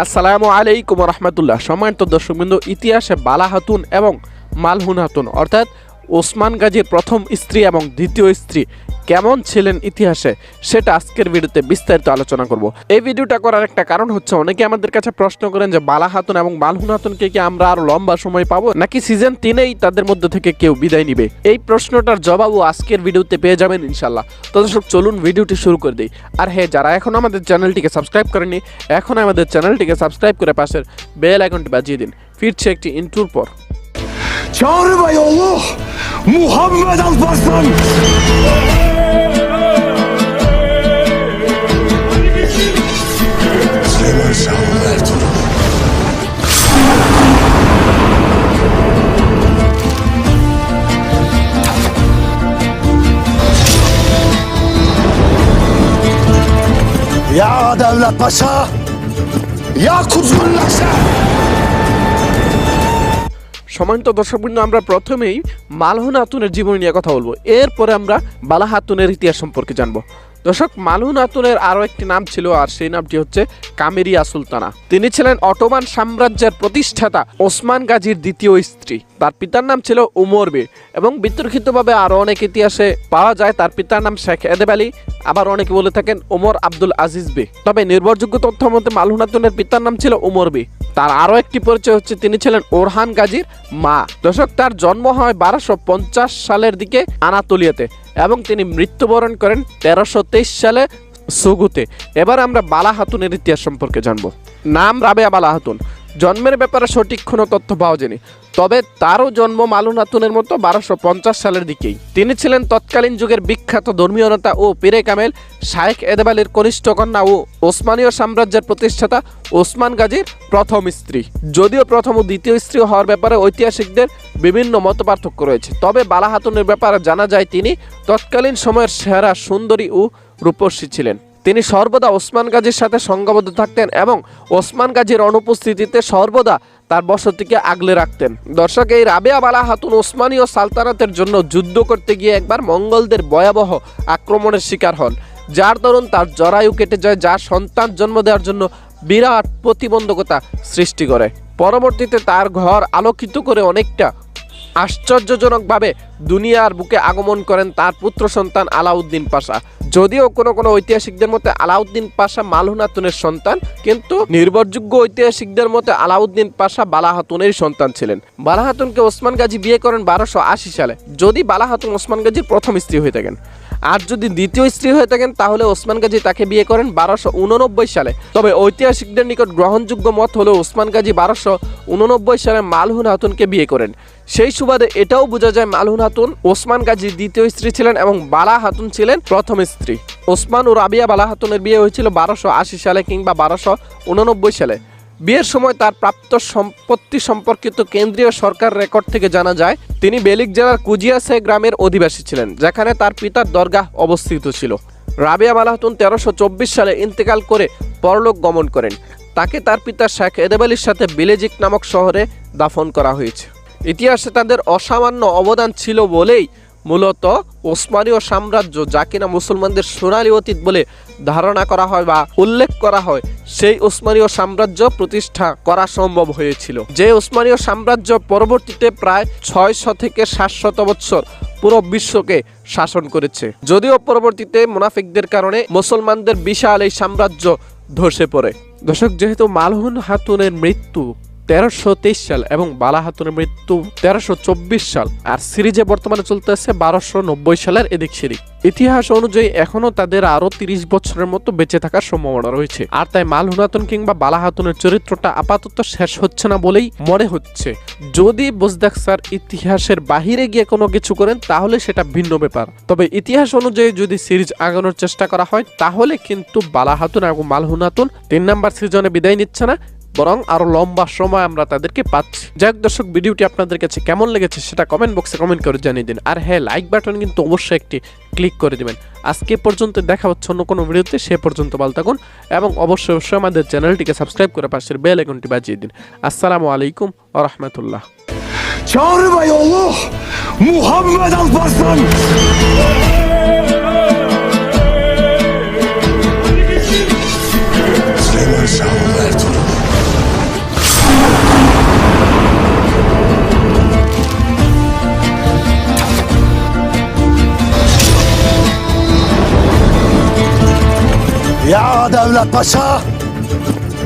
আসসালামু আলাইকুম রহমতুল্লাহ সম্মানিত দর্শকবৃন্দ ইতিহাসে বালা হাতুন এবং মালহুন হাতুন অর্থাৎ ওসমান গাজীর প্রথম স্ত্রী এবং দ্বিতীয় স্ত্রী কেমন ছিলেন ইতিহাসে, সেটা আজকের ভিডিওতে বিস্তারিত আলোচনা করব। এই ভিডিওটা করার একটা কারণ হচ্ছে, অনেকে আমাদের কাছে প্রশ্ন করেন যে, বালা হাতুন এবং মালহুন হাতুনকে কি আমরা আরও লম্বা সময় পাবো? নাকি সিজন তিনেই তাদের মধ্যে থেকে কেউ বিদায় নিবে? এই প্রশ্নটার জবাবও আজকের ভিডিওতে পেয়ে যাবেন ইনশাল্লাহ তো দর্শক, চলুন ভিডিওটি শুরু করে দিই। আর হ্যাঁ যারা এখন আমাদের চ্যানেলটিকে সাবস্ক্রাইব করেনি এখন আমাদের চ্যানেলটিকে সাবস্ক্রাইব করে পাশের বেল আইকনটি বাজিয়ে দিন। ফিরছে একটি ইন্টুর পর। Çağrı Bey oğlu Muhammed Alparslan. Ya Devlet Paşa Ya Kuzgun Laşa সম্মানিত দর্শকবৃন্দ, আমরা প্রথমেই মালহুন আতুনের জীবনী নিয়ে কথা বলব। এরপরে আমরা বালা হাতুনের ইতিহাস সম্পর্কে জানব। দর্শক, মালহুন আতুনের আরও একটি নাম ছিল, আর সেই নামটি হচ্ছে কামেরিয়া সুলতানা। তিনি ছিলেন অটোমান সাম্রাজ্যের প্রতিষ্ঠাতা ওসমান গাজীর দ্বিতীয় স্ত্রী। তার পিতার নাম ছিল উমর বে এবং বিতর্কিতভাবে আরও অনেক ইতিহাসে পাওয়া যায়, তার পিতার নাম শেখ এদেব আলী, আবার অনেকে বলে থাকেন ওমর আব্দুল আজিজ বে তবে নির্ভরযোগ্য তথ্য মতে মালহুন হাতুনের পিতার নাম ছিল উমর বে তার আরও একটি পরিচয় হচ্ছে, তিনি ছিলেন ওরহান গাজীর মা। দর্শক, তার জন্ম হয় বারোশো পঞ্চাশ সালের দিকে আনাতুলিয়াতে এবং তিনি মৃত্যুবরণ করেন তেরোশো তেইশ সালে সুগুতে। এবার আমরা বালা হাতুনের ইতিহাস সম্পর্কে জানব। নাম রাবেয়া বালা হাতুন জন্মের ব্যাপারে সঠিক কোনো তথ্য পাওয়া যায়নি। তবে তারও জন্ম মালুন হাতুনের মতো বারোশো পঞ্চাশ সালের দিকেই। তিনি ছিলেন তৎকালীন যুগের বিখ্যাত ধর্মীয় নেতা ও পীরে কামেল, শায়েখ এদেব আলীর কনিষ্ঠ কন্যা ও ওসমানীয় সাম্রাজ্যের প্রতিষ্ঠাতা ওসমান গাজীর প্রথম স্ত্রী। যদিও প্রথম ও দ্বিতীয় স্ত্রী হওয়ার ব্যাপারে ঐতিহাসিকদের বিভিন্ন মত পার্থক্য রয়েছে। তবে বালা হাতুনের ব্যাপারে জানা যায় তিনি তৎকালীন সময়ের সেরা সুন্দরী ও রূপসী ছিলেন। তিনি সর্বদা ওসমান গাজীর সাথে সংঘবদ্ধ থাকতেন এবং ওসমান গাজীর অনুপস্থিতিতে সর্বদা তার বসতিকে আগলে রাখতেন। দর্শক, এই রাবেয়া বালা হাতুন ওসমানীয় সালতানাতের জন্য যুদ্ধ করতে গিয়ে একবার মঙ্গলদের ভয়াবহ আক্রমণের শিকার হন। যার দরুন তার জরায়ু কেটে যায় যা সন্তান জন্ম দেওয়ার জন্য বিরাট প্রতিবন্ধকতা সৃষ্টি করে। পরবর্তীতে তার ঘর আলোকিত করে অনেকটা আশ্চর্যজনকভাবে দুনিয়ার বুকে আগমন করেন তার পুত্র সন্তান আলাউদ্দিন পাশা। যদিও কোনো কোনো ঐতিহাসিকদের মতে আলাউদ্দিন পাশা মালহুনাতুনের সন্তান, কিন্তু নির্ভরযোগ্য ঐতিহাসিকদের মতে আলাউদ্দিন পাশা বালাহাতুনের সন্তান ছিলেন। বালাহাতুনকে ওসমান গাজী বিয়ে করেন বারোশো আশি সালে। যদি বালাহাতুন ওসমান গাজীর প্রথম স্ত্রী হয়ে থাকেন। আর যদি দ্বিতীয় স্ত্রী হয়ে থাকেন, তাহলে ওসমান গাজী তাকে বিয়ে করেন বারোশো সালে। তবে ঐতিহাসিকদের নিকট গ্রহণযোগ্য মত হলো ওসমান গাজী বারোশো উননব্বই সালে মালহুন হাতুনকে বিয়ে করেন। সেই সুবাদে এটাও বোঝা যায় মালহুন হাতুন ওসমান গাজীর দ্বিতীয় স্ত্রী ছিলেন এবং বালা হাতুন ছিলেন প্রথম স্ত্রী। ওসমান ও রাবিয়া বালা হাতুনের বিয়ে হয়েছিল বারোশো আশি সালে কিংবা বারোশো উননব্বই সালে। বিয়ের সময় তার প্রাপ্ত সম্পত্তি সম্পর্কিত কেন্দ্রীয় সরকার রেকর্ড থেকে জানা যায়, তিনি বেলিক জেলার কুজিয়াসে গ্রামের অধিবাসী ছিলেন, যেখানে তার পিতার দরগাহ অবস্থিত ছিল। রাবিয়া মালাহতুন তেরোশো সালে ইন্তেকাল করে পরলোক গমন করেন। তাকে তার পিতা শেখ এদেব আলীর সাথে বিলেজিক নামক শহরে দাফন করা হয়েছে। ইতিহাসে তাদের অসামান্য অবদান ছিল বলেই মূলত ওসমানীয় সাম্রাজ্য, যা কিনা মুসলমানদের সোনালী অতীত বলে ধারণা করা হয় বা উল্লেখ করা হয়, সেই ওসমানীয় সাম্রাজ্য প্রতিষ্ঠা করা সম্ভব হয়েছিল। যে ওসমানীয় সাম্রাজ্য পরবর্তীতে প্রায় ছয়শো থেকে সাতশত বৎসর পুরো বিশ্বকে শাসন করেছে। যদিও পরবর্তীতে মুনাফিকদের কারণে মুসলমানদের বিশাল এই সাম্রাজ্য ধসে পড়ে। দর্শক, যেহেতু মালহুন হাতুনের মৃত্যু তেরোশো তেইশ সাল এবং বালা হাতুনের মৃত্যু তেরোশো চব্বিশ সাল। আর সিরিজে বর্তমানে চলতেছে বারোশো নব্বই সালের এদিক সেদিক। ইতিহাস অনুযায়ী এখনও তাদের আরও তিরিশ বছরের মতো বেঁচে থাকার সম্ভাবনা রয়েছে। আর তাই মাল হুনাতুন কিংবা বালা হাতুনের চরিত্রটা আপাতত শেষ হচ্ছে না বলেই মনে হচ্ছে। যদি বোজদাক স্যার ইতিহাসের বাহিরে গিয়ে কোনো কিছু করেন, তাহলে সেটা ভিন্ন ব্যাপার। তবে ইতিহাস অনুযায়ী যদি সিরিজ আগানোর চেষ্টা করা হয়, তাহলে কিন্তু বালা হাতুন এবং মাল হুনাতুন তিন নাম্বার সিজনে বিদায় নিচ্ছে না। বরং আরও লম্বা সময় আমরা তাদেরকে পাচ্ছি। যাই দর্শক, ভিডিওটি আপনাদের কাছে কেমন লেগেছে সেটা কমেন্ট বক্সে কমেন্ট করে জানিয়ে দিন। আর হ্যাঁ লাইক বাটন কিন্তু অবশ্যই একটি ক্লিক করে দিবেন। আজকে পর্যন্ত দেখা হচ্ছে অন্য কোনো ভিডিওতে, সে পর্যন্ত ভালো থাকুন এবং অবশ্যই অবশ্যই আমাদের চ্যানেলটিকে সাবস্ক্রাইব করে পাশের বেল আইকনটি বাজিয়ে দিন। আসসালামু আলাইকুম ও রহমতুল্লাহ। Bey oğlu Muhammed Alparslan. Ya Devlet Paşa,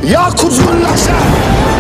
ya Kuzgun Laşa.